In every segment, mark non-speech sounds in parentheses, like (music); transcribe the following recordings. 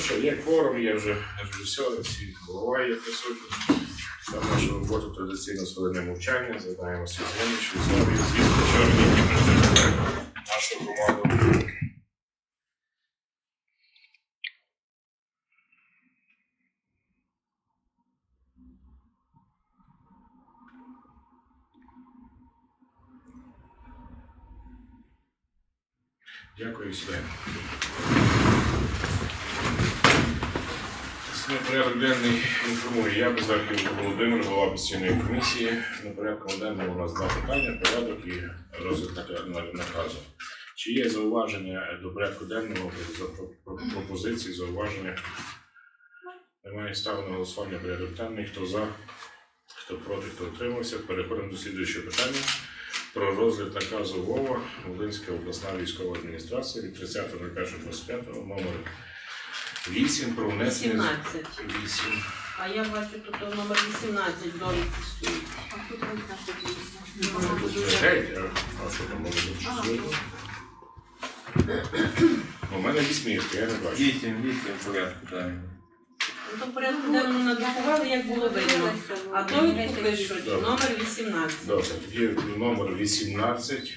що, є кворум, є вже режисер, всі голова є присутні. Там нашу роботу традиційно хвилини мовчання, згадаємо всі згинувші історії, звісно, чорні, які нашу громаду. Дякую, сідаємо. Порядок денний інформує. Я Бездарків Володимир, голова постійної комісії. На порядку денному у нас два питання, порядок і розгляд наказу. Чи є зауваження до порядку денного за про- про- пропозиції, зауваження? Немає ставлено на голосування порядок денний. Хто за, хто проти, хто утримався. Переходимо до слідуючого питання. Про розгляд наказу ВОВА Волинська обласна військова адміністрація від 30.01.25 номер 8 про внесення 17. 8. А я бачу тут номер 18 довідки стоїть. А тут ось наша. Геть, а а що там може бути щось видно? Ну, У мене вісьмірки, я не бачу. Вісім, вісім в порядку, так. Ну, то порядку денному надрукували, як було видно. А довідку пишуть номер 18. Добре, тоді номер 18.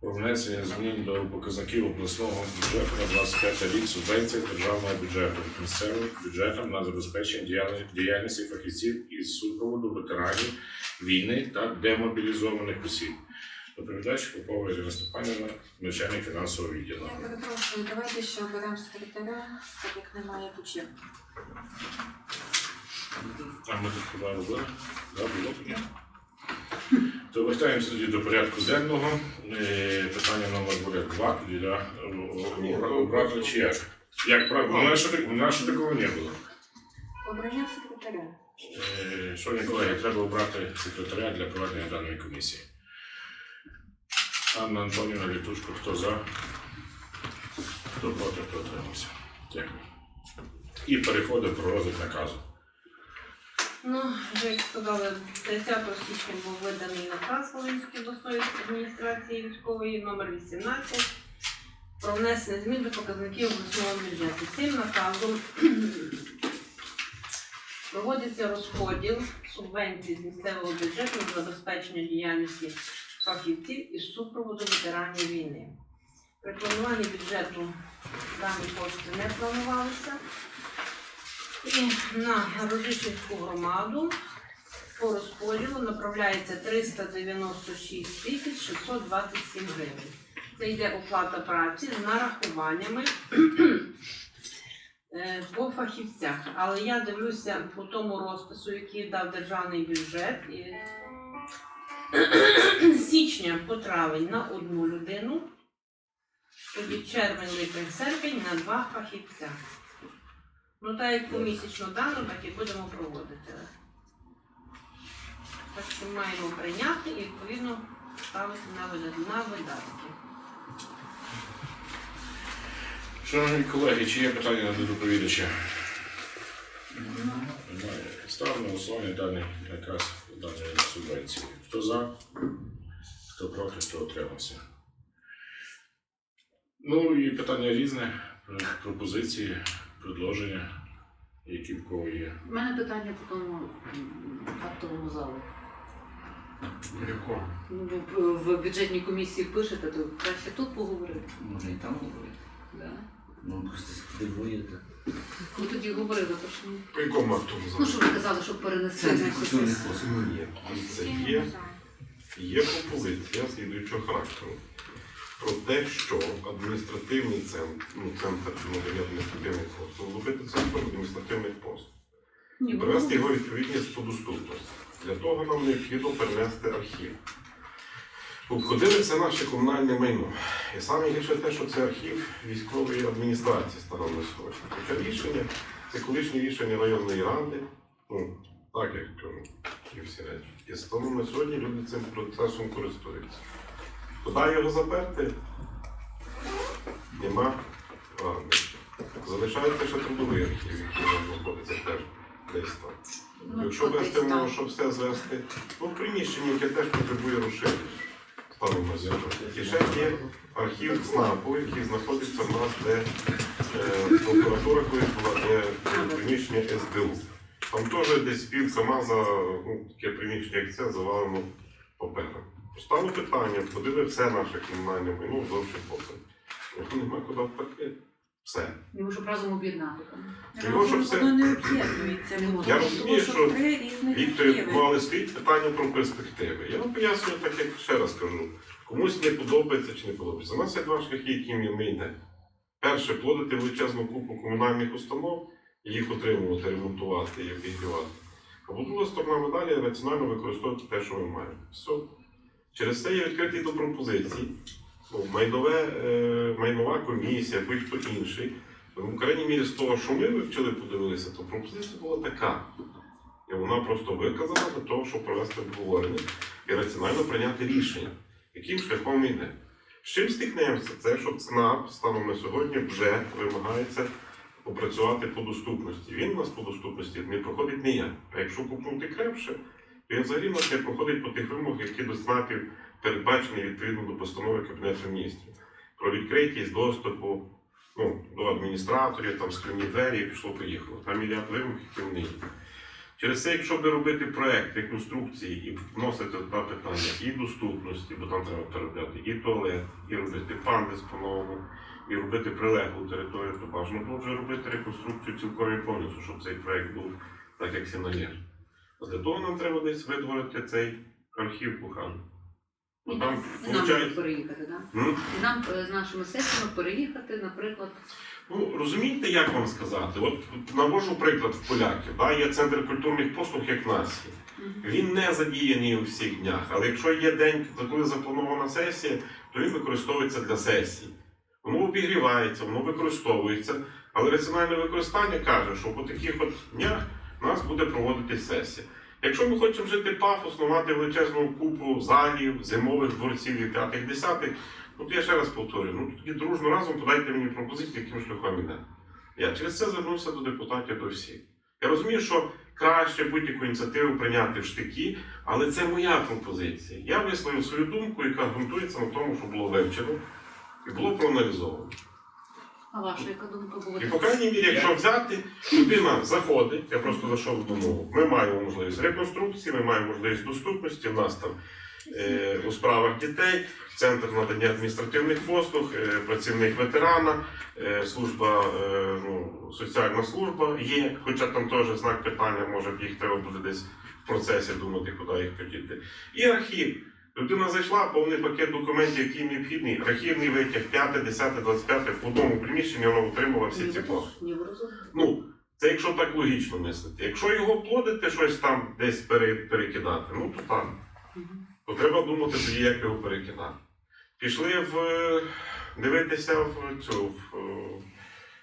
Про внесення змін до показників обласного бюджету на 25 рік субвенцій державного бюджету місцевим бюджетом на забезпечення діяльності фахівців із супроводу ветеранів війни та демобілізованих осіб. Доповідач Попова Ірина Степанівна, начальник фінансового відділу. Я перепрошую, давайте ще оберемо секретаря, так як немає почерку. А ми тут куди робили? Да, було таке. То вертаємося тоді до порядку денного. Е, Питання номер буде два. Тоді обрати чи як? Як правильно? У нас ще так- у нас ще такого не було. Обрання секретаря. Е, Шановні колеги, треба обрати секретаря для проведення даної комісії. Анна Антонівна Літушко, хто за? Хто проти, хто отримався. Дякую. І переходимо про розгляд наказу. Ну, вже як сказали, 30 січня був виданий наказ Волинської обласної адміністрації військової номер 18 про внесення змін до показників обласного бюджету. Цим наказом (clears throat) проводиться розподіл субвенцій з місцевого бюджету на забезпечення діяльності фахівців із супроводу ветеранів війни. При плануванні бюджету дані кошти не планувалися. І на Рожишівську громаду по розподілу направляється 396 тисяч 627 гривень. Це йде оплата праці з нарахуваннями е, по фахівцях. Але я дивлюся по тому розпису, який дав державний бюджет. І січня по травень на одну людину, тоді червень, липень, серпень на два фахівця. Ну, так як помісячно дано, так і будемо проводити. Так що маємо прийняти і відповідно ставити на видатки. Шановні колеги, чи є питання до доповідача? Немає. Ставимо голосування даний наказ даної субвенції. Хто за? Хто проти, хто утримався? Ну і питання різне, пропозиції, предложення, які в кого є. У мене питання по тому актовому залу. Ну, ви в бюджетній комісії пишете, то краще тут поговорити. Може і там говорити. Да? Ну просто дивуєте. Ну тоді говорили, то що ні. По якому акту Ну що ви казали, що перенесли Це на не культурний щось? спосіб. Ні, це є, є пропозиція слідуючого характеру про те, що адміністративний центр, ну, центр надання адміністративних послуг, зробити центром адміністративних послуг, привести ну, його відповідність до доступності. Для того нам необхідно перенести архів. Обходили це наше комунальне майно. І саме гірше те, що це архів військової адміністрації станом на сьогодні. Хоча рішення, це колишнє рішення районної ради, ну, так як кажу, і всі речі. І станом на сьогодні люди цим процесом користуються. Куди його заперти? Нема ради. Залишається ще трудовий архів, який знаходиться теж десь там. Ну, Якщо вести там. щоб все звести, ну приміщення, яке теж потребує розширення. Станом на. І ще є архів СНАПу, який знаходиться в нас де е, прокуратура колись була, де приміщення СБУ. Там теж десь пів КАМАЗа, ну, таке приміщення, як це, завалено папером. Постало питання, подиви все наше комунальне майно в довше попит. Його нема куди впекти. Все. Йому щоб разом об'єднати. Його щоб все- Воно не об'єднується. Я розумію, що Віктор, ну але стоїть питання про перспективи. Я вам пояснюю так, як ще раз кажу. Комусь не подобається чи не подобається. У нас є два шляхи, якими ми йдемо. Перше, плодити величезну купу комунальних установ, їх утримувати, ремонтувати і обігрівати. Або друга сторона медалі раціонально використовувати те, що ми маємо. Все. Через це є відкритий до пропозицій. Майнове, е, майнова комісія, будь-хто інший. В крайній мірі з того, що ми вивчили, подивилися, то пропозиція була така. І вона просто виказана для того, щоб провести обговорення і раціонально прийняти рішення, яким шляхом йдемо. З чим стикнемося? Це що ЦНАП станом на сьогодні вже вимагається попрацювати по доступності. Він у нас по доступності не проходить ніяк. А якщо купнути крепше, він взагалі не проходить по тих вимогах, які до ЦНАПів передбачені відповідно до постанови Кабінету міністрів про відкритість доступу ну, до адміністраторів, там скляні двері, пішло поїхало. Там мільярд вимог, які вони є. Через це, якщо би робити проект реконструкції і вносити туди питання і доступності, бо там треба переробляти і туалет, і робити пандус по-новому, і робити прилеглу територію, то бажано було вже робити реконструкцію цілком повністю, щоб цей проект був так, як всі належить. Для того нам треба десь видворити цей архів куханий. І Ну, нам, там, і нам виходить, переїхати, так? м? І нам е, з нашими сесіями переїхати, наприклад, Ну, розумієте, як вам сказати? От навожу приклад в поляків. Да? Є центр культурних послуг, як в нас є. Він не задіяний у всіх днях, але якщо є день, коли запланована сесія, то він використовується для сесії. Воно обігрівається, воно використовується, але раціональне використання каже, що по таких от днях у нас буде проводитись сесія. Якщо ми хочемо жити пафосно, мати величезну купу залів, зимових дворців і п'ятих, десятих, ну то я ще раз повторюю, ну тоді дружно разом подайте мені пропозиції, яким шляхом іде. Я через це звернувся до депутатів до всіх. Я розумію, що краще будь-яку ініціативу прийняти в штики, але це моя пропозиція. Я висловив свою думку, яка ґрунтується на тому, що було вивчено і було проаналізовано. А ваша яка думка була? І по крайній мірі, якщо взяти, людина заходить, я просто зайшов до мову. Ми маємо можливість реконструкції, ми маємо можливість доступності. У нас там е, у справах дітей, центр надання адміністративних послуг, е, працівник ветерана, е, служба, е, ну, соціальна служба є, хоча там теж знак питання, може їх треба буде десь в процесі думати, куди їх подіти. І архів. Людина зайшла, повний пакет документів, які необхідні, архівний витяг, 5, 10, 25, в одному приміщенні воно отримало всі ці розумієте. Ну, це якщо так логічно мислити. Якщо його плодити, щось там десь перекидати, ну то там. То треба думати тоді, як його перекидати. Пішли в дивитися в цю в,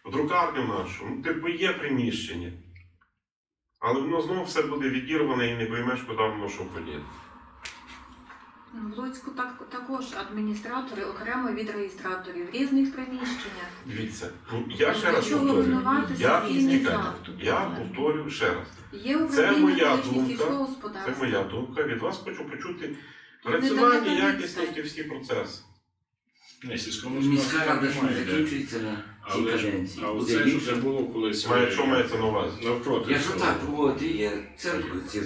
в друкарню нашу. Ну, типу, є приміщення. Але воно знову все буде відірване і не поймеш, куди воно що подіти. В Луцьку так, також адміністратори окремо від реєстраторів в різних приміщеннях. Дивіться, ну я ще раз повторюю. Я, чекайте, я повторюю ще раз. Є Це моя думка, Це моя думка. Від вас хочу почути раціональні, якісні всі процеси. Сільському Міська рада ж не закінчується на цій каденції. а оце ж вже було колись. Е, що мається на увазі? Навпроти. Я ж цього. так проводити, є ці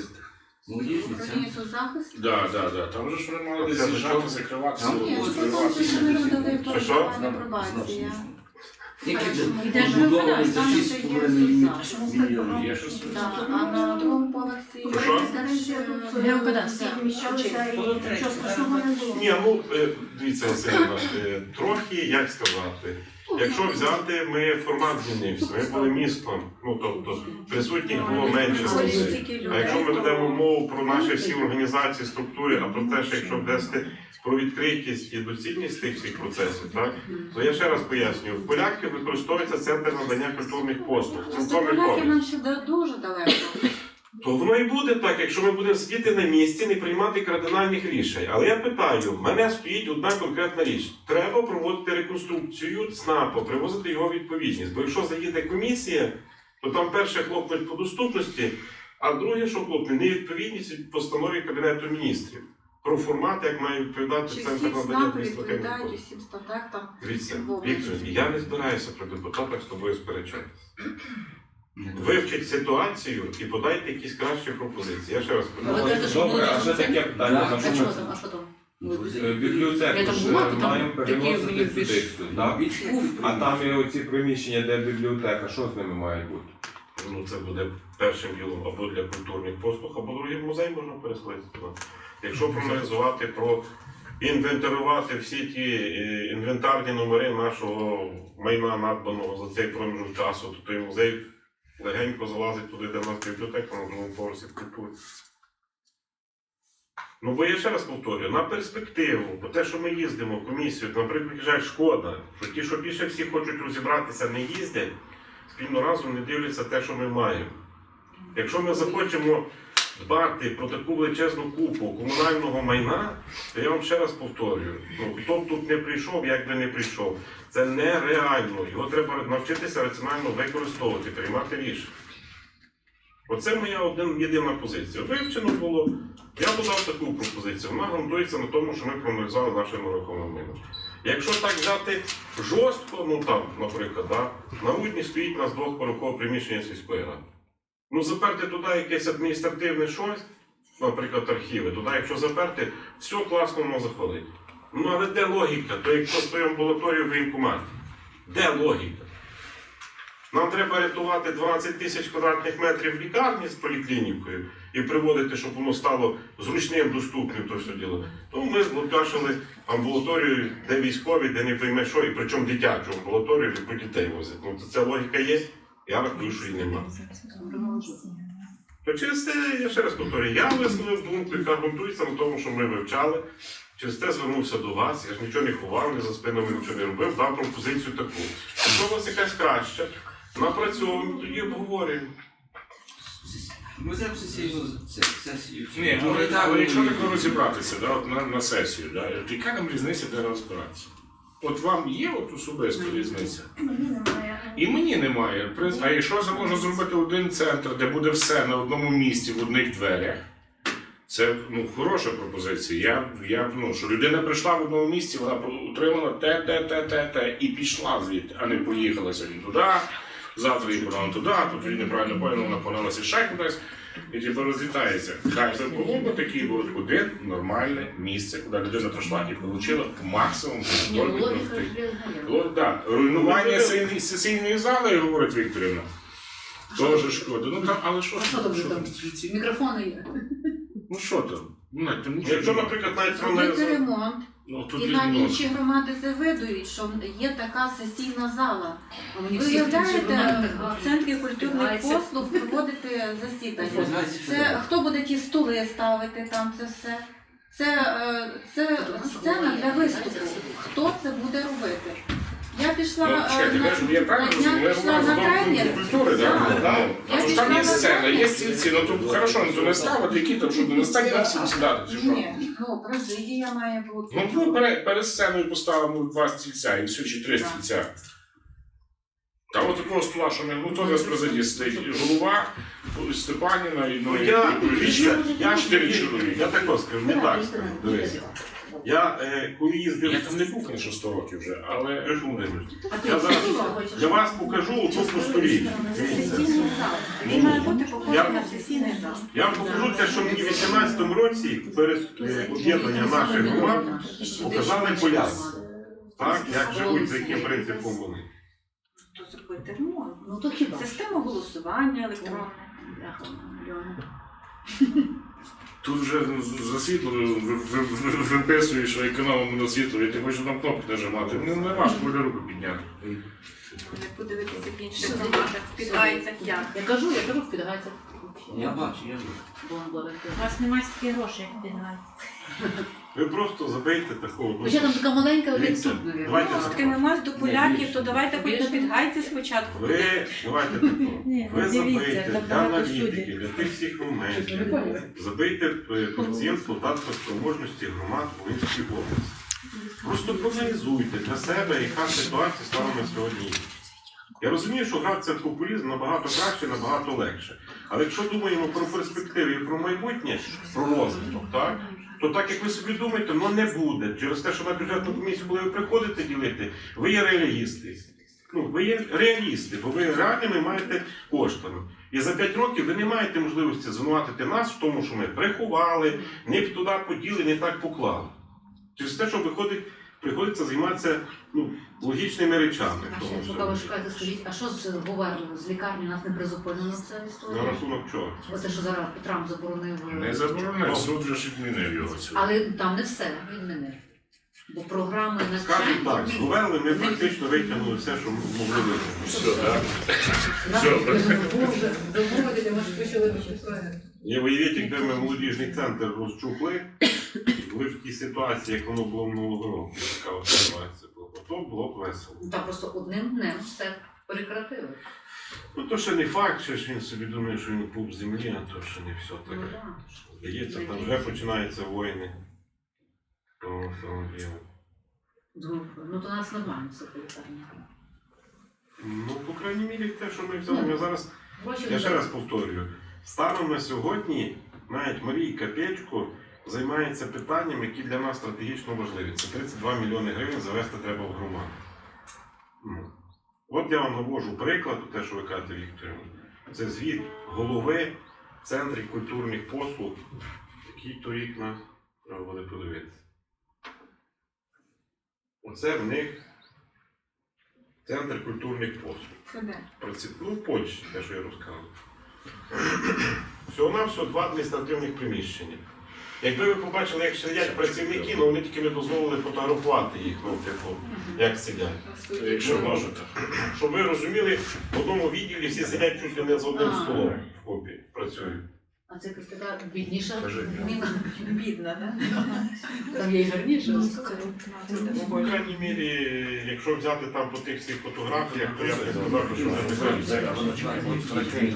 молодіжні соцзахисту? Да, да, да. Там же ж вони мали Це з'їжджати, що? закриватися, Там Ні, що там відкриватися. ще не родили Що, що? перебування пробація. За там ще 6,5 є мільйонів. Є щось? Да, а на другому поверсі Що? Геокадастр. Ні, ну е, дивіться, е, трохи, як сказати, якщо взяти, ми формат змінився. Ми були містом, ну тобто присутніх було менше людей. А якщо ми ведемо мову про наші всі організації, структури, а про те, що якщо ввести про відкритість і доцільність тих всіх процесів, так то я ще раз пояснюю, в поляків використовується центр надання культурних послуг. Поляків виходить. нам ще до- дуже далеко. То воно і буде так, якщо ми будемо сидіти на місці, не приймати кардинальних рішень. Але я питаю, в мене стоїть одна конкретна річ: треба проводити реконструкцію ЦНАПу, привозити його відповідність. Бо якщо заїде комісія, то там перше хлопнуть по доступності, а друге, що хлопне, невідповідність від постанові Кабінету міністрів. про формат, як має відповідати Чи центр надання адміністративних послуг. Дивіться, Віктор, я не збираюся при депутатах з тобою сперечатися. Вивчіть ситуацію і подайте якісь кращі пропозиції. Я ще раз Ви кажу. кажете, що Добре, буде а ще таке питання, А що там, а що там? Ну, Е, Я бібліотеку там ж була, то там маємо такі мені переносити більш- сюди, так? А там є оці приміщення, де бібліотека, що з ними має бути? Ну, це буде першим ділом або для культурних послуг, або другий музей можна переселити. Якщо проаналізувати, про інвентарувати всі ті е, інвентарні номери нашого майна надбаного за цей проміжок часу, то той музей легенько залазить туди, де в нас бібліотека на другому поверсі в культурі. Ну, бо я ще раз повторюю, на перспективу, бо те, що ми їздимо в комісію, наприклад, жаль, шкода, що ті, що більше всі хочуть розібратися, не їздять, спільно разом не дивляться те, що ми маємо. Якщо ми захочемо дбати про таку величезну купу комунального майна, то я вам ще раз повторюю: ну, хто б тут не прийшов, як би не прийшов, це нереально. Його треба навчитися раціонально використовувати, приймати рішення. Оце моя один єдина позиція. Вивчено було. Я подав таку пропозицію. Вона ґрунтується на тому, що ми проаналізували наше нерухоме майно. Якщо так взяти жорстко, ну там, наприклад, да, на Удні стоїть нас двохпорохове приміщення сільської ради. Ну, заперти туди якесь адміністративне щось, наприклад, архіви, туди, якщо заперти, все класно воно захвалить. Ну, але де логіка? То як просто амбулаторію в воєнкоматі. Де логіка? Нам треба рятувати 12 тисяч квадратних метрів лікарні з поліклінікою і приводити, щоб воно стало зручним, доступним, то все діло. То ми злопяшили амбулаторію, де військові, де не пойме що, і причому дитячу амбулаторію, яку дітей возять. Ну, то ця логіка є? Я рахую, що її немає. То через це, я ще раз повторюю, я висловив думку, яка ґрунтується на тому, що ми вивчали. Через те звернувся до вас, я ж нічого не ховав, ні за спинами нічого не робив, дав пропозицію таку. Якщо у вас якась краща, напрацьовуємо, тоді обговорюємо. Ми зараз сесійну сесію. Ні, ну, але, але якщо так розібратися да, от на, на сесію, да, от яка нам різниця, де розбиратися? От вам є от особиста різниця? І мені немає. А якщо це можна зробити один центр, де буде все на одному місці, в одних дверях, це ну, хороша пропозиція. Я, я, ну, що людина прийшла в одному місці, вона отримала те, те, те, те, те, і пішла звідти, а не поїхала сьогодні туди, завтра її подала туди, тут її неправильно поняла, вона поналася ще кудись. І типу розлітається. Хай це було б такий був один нормальне місце, куди людина прийшла і отримала максимум Ні, ну руйнування сесійної- зали, говорить Вікторівна. Дуже шкода. Ну там, але що А що там? Мікрофони є. Ну що там? Ну, там нічого Якщо, наприклад, навіть Зробити проаналізувати. ремонт. Ну тут І нам ну, інші громади завидують, що є така сесійна зала. А Ви всі уявляєте, в центрі культурних Відбувається. послуг проводити засідання. Це хто буде ті стули ставити там, це все. Це, е, це сцена для виступу. Хто це буде робити? Я пішла Ну, е, чекайте, на, ви ж- я правильно на розумію, ми пішла на культури, Так. так? Я Тому там є сцена, є стільці, ну тут хорошо, ну то не ставити які там, щоб не стати на всім сідати, чи що? Ні, ну президія має бути. Ну, ми перед, перед сценою поставимо два стільця і все, чи три Так. стільця. Та от такого стола, що ми, ну то з президії стоїть голова, Степаніна і ну, Ну, і- я, і- дивіться, я ж чотири чоловіки. Я також скажу, не так скажу. Дивись. Я е, коли їздив Я там не був, звісно, 100 років вже, але Володимирович, А ти Я зараз для вас покажу просторіч. Дивіться. Сесійний зал. Він має бути похожий Я- на сесійний зал. Я вам покажу те, що мені в 18-му році перед е, об'єднанням наших громад показали поляки. Так, як живуть, за яким принципом вони. То зробити ремонт. Ну то хіба? Система голосування електронне. Альона. (laughs) тут вже за світло ви- ви- ви- ви- виписуєш, що економимо на світло, і ти хочеш там кнопки нажимати. Ну не важко буде руку підняти. Не подивитися в інших громадах, в підгайцях як. Я кажу, я кажу, в підгайцях. Я бачу, я бачу. У вас немає стільки грошей, як піднімати. Ви просто забийте такого. Ну, ще там така маленька один Дивіться, тут, навіть. давайте Стримимось до поляків, то давайте хоч до підгайці спочатку. Ви давайте такого. (laughs) Ні, Ви дивіться, забийте там для багато аналітики, суддів. для тих всіх моментів. Забийте е, коефіцієнт спроможності громад Волинської області. Просто проаналізуйте для себе, яка ситуація стала на сьогодні. Я розумію, що гратися в популізм набагато краще, набагато легше. Але якщо думаємо про перспективи і про майбутнє, про розвиток, так? То так як ви собі думаєте, ну не буде. Через те, що на бюджетну комісію, коли ви приходите ділити, ви є реалісти. Ну, ви є реалісти, бо ви реальними маєте коштами. І за 5 років ви не маєте можливості звинуватити нас в тому, що ми приховали, не туди поділи, не так поклали. Через те, що виходить, приходиться займатися ну, логічними речами. в тому Поки ви шукаєте, скажіть, а що з Говерлом? З лікарні нас не призупинено На історія? рахунок чого? Оце, що зараз Петрам заборонив. е, Не заборонив, суд вже ж відмінив його сьогодні. Але там не все відмінив. Бо програми Скажімо навчання... так, з Говерли ми практично витягнули все, що могли витягнути. Все, так? Ми ж почали вичислити. І уявіть, якби ми молодіжний центр розчухли, ви в тій ситуації, як воно було минулого року, така от ситуація була, то було б весело. Там просто одним днем все перекратили. Ну то ще не факт, що ж він собі думає, що він пуп землі, а то ще не все Ну, так. да. Здається, там вже починаються війни. Тому всьому ділу. Думаю, Ну то у нас нормально все по. Ну, по крайній мірі, те, що ми взяли, ми зараз Гроші Я ще раз повторюю, станом на сьогодні навіть Марійка Печко займається питанням, які для нас стратегічно важливі. Це 32 мільйони гривень завести треба в громаду. Ну. От я вам навожу приклад, те, що ви кажете, Вікторівна. Це звіт голови центрів культурних послуг, який торік нас треба буде подивитися. Оце в них центр культурних послуг. Це де? Ну, в Польщі, те, що я розказував. Всього на всього два адміністративних приміщення. Якби ви побачили, як сидять працівники, ну вони тільки не дозволили фотографувати їх, ну, типу, як сидять. Якщо можете. Щоб ви розуміли, в одному відділі всі сидять чуть ли не за одним столом в копі працюють. А це якась така бідніша Скажи. міна. Бідна, так? Там є і гарніше. Ну, по крайній мірі, якщо взяти там по тих всіх фотографіях, то я б не сказав, що вони не зраді.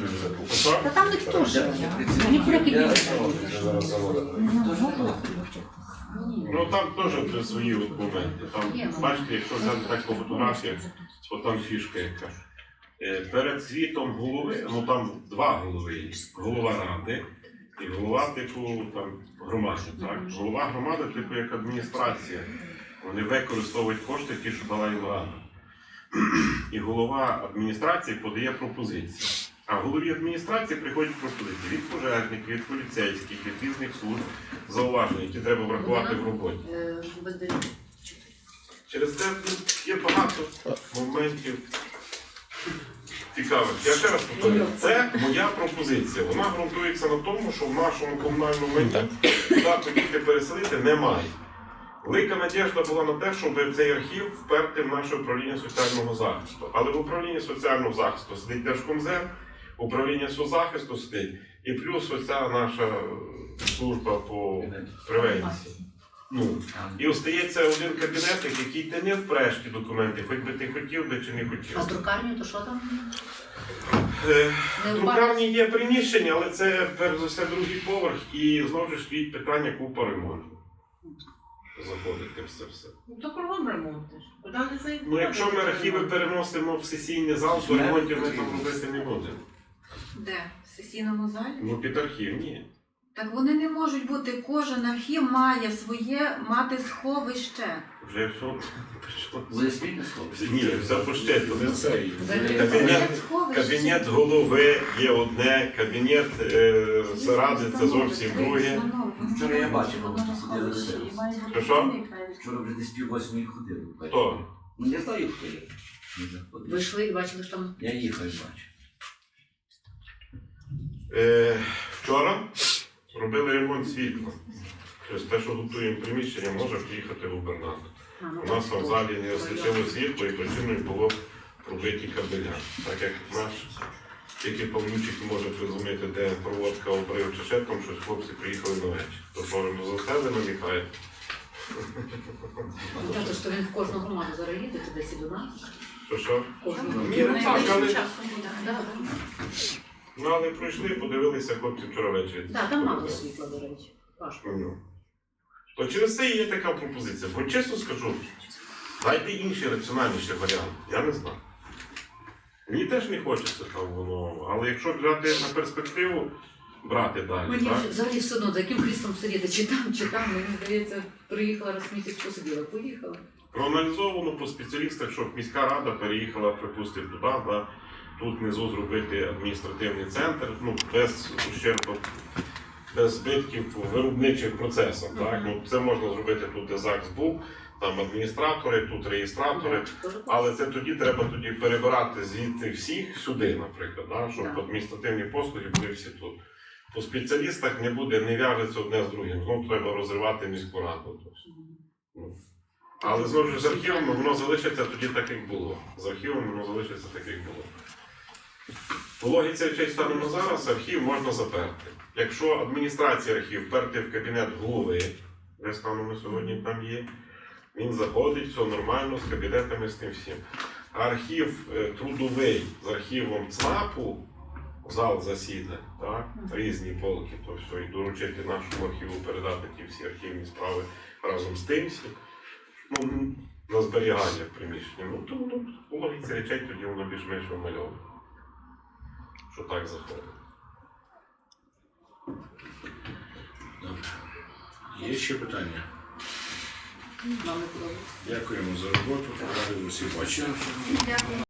Та там ніхто ж. Вони тільки Ну там теж свої от моменти. Там, бачите, якщо взяти так по фотографіях, то там фішка яка. Е, Перед звітом голови, ну там два голови є. Голова ради і голова, типу, там, громади. Так? Голова громади, типу, як адміністрація. Вони використовують кошти, ті, що дала їм рада. І голова адміністрації подає пропозиції. А голові адміністрації приходять пропозиції від пожежників, від поліцейських, від різних служб зауваження, які треба врахувати в роботі. Е, Через це є багато моментів цікавих. Я ще раз повторюю, це моя пропозиція. Вона ґрунтується на тому, що в нашому комунальному майні куди переселити немає. Велика надіжда була на те, щоб цей архів вперти в наше управління соціального захисту. Але в управлінні соціального захисту сидить Держкомзем, управління соцзахисту сидить, і плюс оця наша служба по превенції. Ну, і остається один кабінетик, який ти не впреш ті документи, хоч би ти хотів би чи не хотів. А з друкарнею, то що там? Е, Не В друкарні є приміщення, але це перш за все другий поверх, і знову ж стоїть питання купа ремонту. Заходити в це все. Ну то кругом ремонти ж. Куди не зайдуть? Ну, якщо ми архіви переносимо в сесійний зал, то ремонтів ми там робити не будемо. Де? В сесійному залі? Ну, під архів ні. Так вони не можуть бути, кожен архів має своє мати сховище. Вже все. Ви спільне слово? Ні, пощать. Не цей. Кабінет, кабінет голови є одне, кабінет е, ради це зовсім друге. Вчора я бачив, коли там сиділи Що, що? Вчора вже десь пів восьмої ходили. Хто? Ну я знаю, хто є. Не заходив. Ви йшли і бачили, що там Я їхав і бачив. Е, вчора робили ремонт світла. Через те, що готуємо приміщення, може приїхати губернатор. ну, У нас там в залі не освітило світло і причиною було пробиті кабеля. Так як наш тільки Павлючик може призуміти, де проводка обрив чи ще там щось, хлопці приїхали на вечір. То можемо за себе намікає. Ну, так, що він в кожну громаду зараз їде, і до нас. Що що? Кожну. Ні, ну так, але, Да, да. Ну, але пройшли, подивилися хлопці вчора ввечері. Да, там мало світла, до речі. Важко. Ну. То через це і є така пропозиція. Бо чесно скажу, дайте інший раціональніший варіант. Я не знаю. Мені теж не хочеться там воно, але якщо взяти на перспективу, брати далі, Мені так? взагалі все одно, за яким кріслом сидіти, чи там, чи там, мені здається, приїхала раз в місяць посиділа, поїхала. Проаналізовано по спеціалістах, щоб міська рада переїхала, припустимо, туди, да, тут внизу зробити адміністративний центр, ну, без ущербу, без збитків по виробничих процесах. Так? Ну, це можна зробити тут, де ЗАГС був, там адміністратори, тут реєстратори. Теж Але це тоді треба тоді перебирати звідти всіх сюди, наприклад, да, щоб Так. адміністративні послуги були всі тут. По спеціалістах не буде, не в'яжеться одне з другим. Знову треба розривати міську раду. Ну. Але знову ж з архівом воно залишиться тоді так, як було. З архівом воно залишиться так, як було. По логіці речей станемо зараз, архів можна заперти. Якщо адміністрація архів перти в кабінет голови, де станемо сьогодні там є, він заходить, все нормально, з кабінетами, з тим всім. Архів е, трудовий з архівом ЦНАПу, зал засідань, так, різні полки, то все, і доручити нашому архіву передати ті всі архівні справи разом з тим всім. Ну, на зберігання в приміщенні. Ну, то ну, логіці речей тоді воно більш-менш вимальовує. Що так заходить. Є ще питання? Дякуємо за роботу. Ради усі бачили.